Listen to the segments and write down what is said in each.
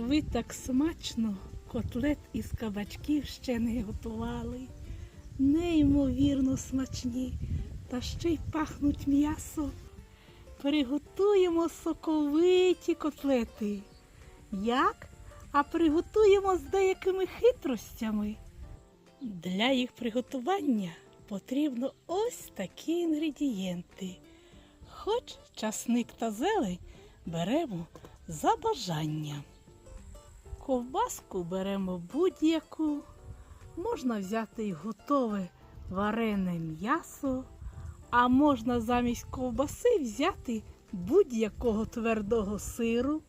Ви так смачно котлет із кабачків ще не готували. Неймовірно смачні, та ще й пахнуть м'ясо. Приготуємо соковиті котлети. Як? А приготуємо з деякими хитростями. Для їх приготування потрібно ось такі інгредієнти. Хоч часник та зелень беремо за бажанням. Ковбаску беремо будь-яку. Можна взяти й готове варене м'ясо, а можна замість ковбаси взяти будь-якого твердого сиру.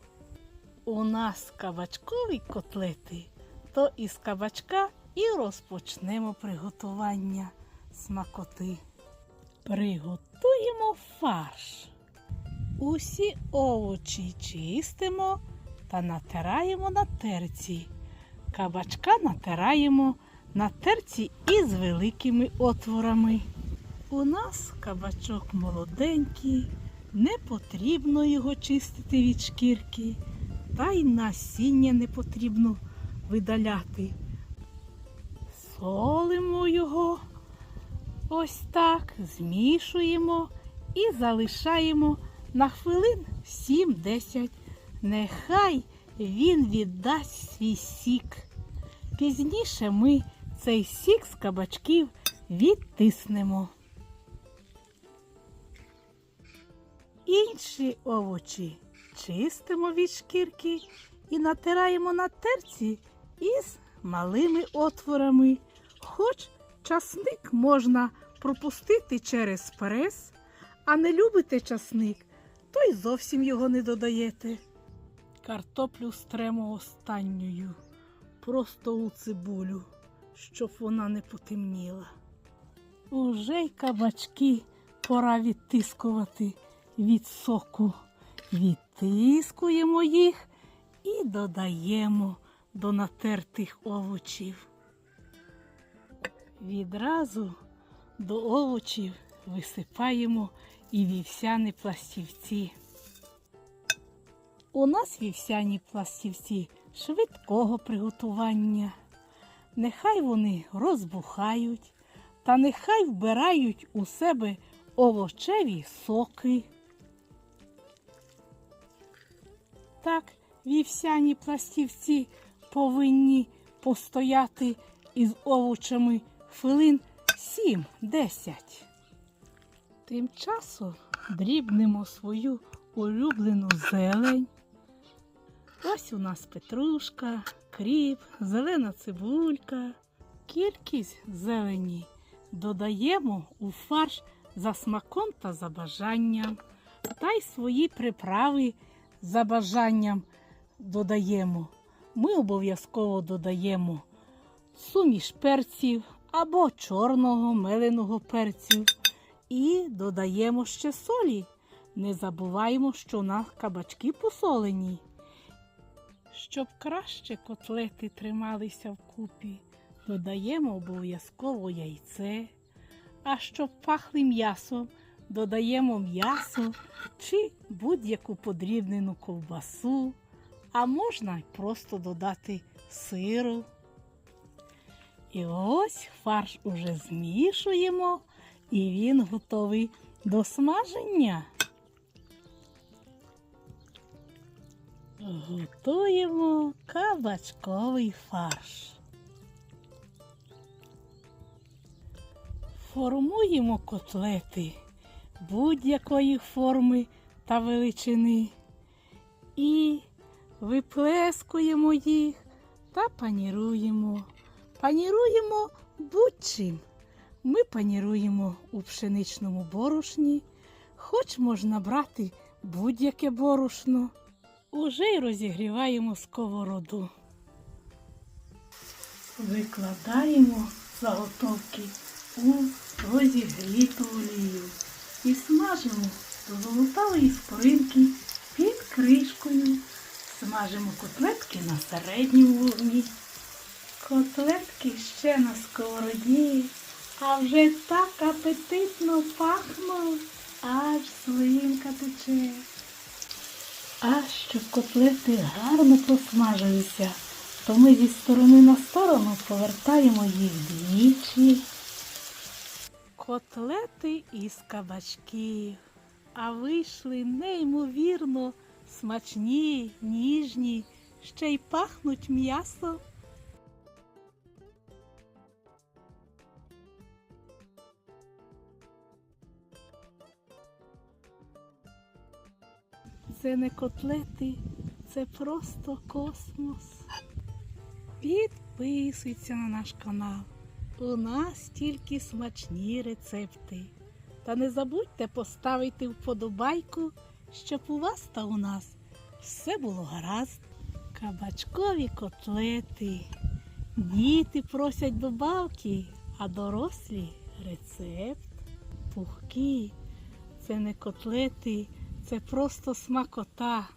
У нас кабачкові котлети, то із кабачка і розпочнемо приготування смакоти. Приготуємо фарш. Усі овочі чистимо та натираємо на терці. Кабачка натираємо на терці із великими отворами. У нас кабачок молоденький, не потрібно його чистити від шкірки, та й насіння не потрібно видаляти. Солимо його ось так, змішуємо і залишаємо на хвилин 7-10. Нехай він віддасть свій сік. Пізніше ми цей сік з кабачків відтиснемо. Інші овочі чистимо від шкірки і натираємо на терці із малими отворами. Хоч часник можна пропустити через прес, а не любите часник, то й зовсім його не додаєте. Картоплю стремо останньою, просто у цибулю, щоб вона не потемніла. Уже й кабачки пора відтискувати від соку. Відтискуємо їх і додаємо до натертих овочів. Відразу до овочів висипаємо і вівсяні пластівці. У нас вівсяні пластівці швидкого приготування. Нехай вони розбухають та нехай вбирають у себе овочеві соки. Так, вівсяні пластівці повинні постояти із овочами хвилин 7-10. Тим часом дрібнемо свою улюблену зелень. Ось у нас петрушка, кріп, зелена цибулька. Кількість зелені додаємо у фарш за смаком та за бажанням. Та й свої приправи за бажанням додаємо. Ми обов'язково додаємо суміш перців або чорного меленого перцю. І додаємо ще солі. Не забуваємо, що у нас кабачки посолені. Щоб краще котлети трималися вкупі, додаємо обов'язково яйце. А щоб пахли м'ясом, додаємо м'ясо чи будь-яку подрібнену ковбасу, а можна й просто додати сиру. І ось фарш уже змішуємо, і він готовий до смаження. Готуємо кабачковий фарш. Формуємо котлети будь-якої форми та величини і виплескуємо їх та паніруємо. Паніруємо будь-чим. Ми паніруємо у пшеничному борошні, хоч можна брати будь-яке борошно. Уже й розігріваємо сковороду. Викладаємо заготовки у розігріту олію і смажимо до золотавої скоринки під кришкою. Смажимо котлетки на середньому вогні. Котлетки ще на сковороді, а вже так апетитно пахнуть, аж слинка тече. А щоб котлети гарно просмажилися, то ми зі сторони на сторону повертаємо їх двічі. Котлети із кабачків. А вийшли неймовірно смачні, ніжні, ще й пахнуть м'ясо. Це не котлети, це просто космос. Підписуйся на наш канал. У нас тільки смачні рецепти. Та не забудьте поставити вподобайку, щоб у вас та у нас все було гаразд. Кабачкові котлети. Діти просять добавки, а дорослі рецепт. Пухкі. Це не котлети, це просто смакота.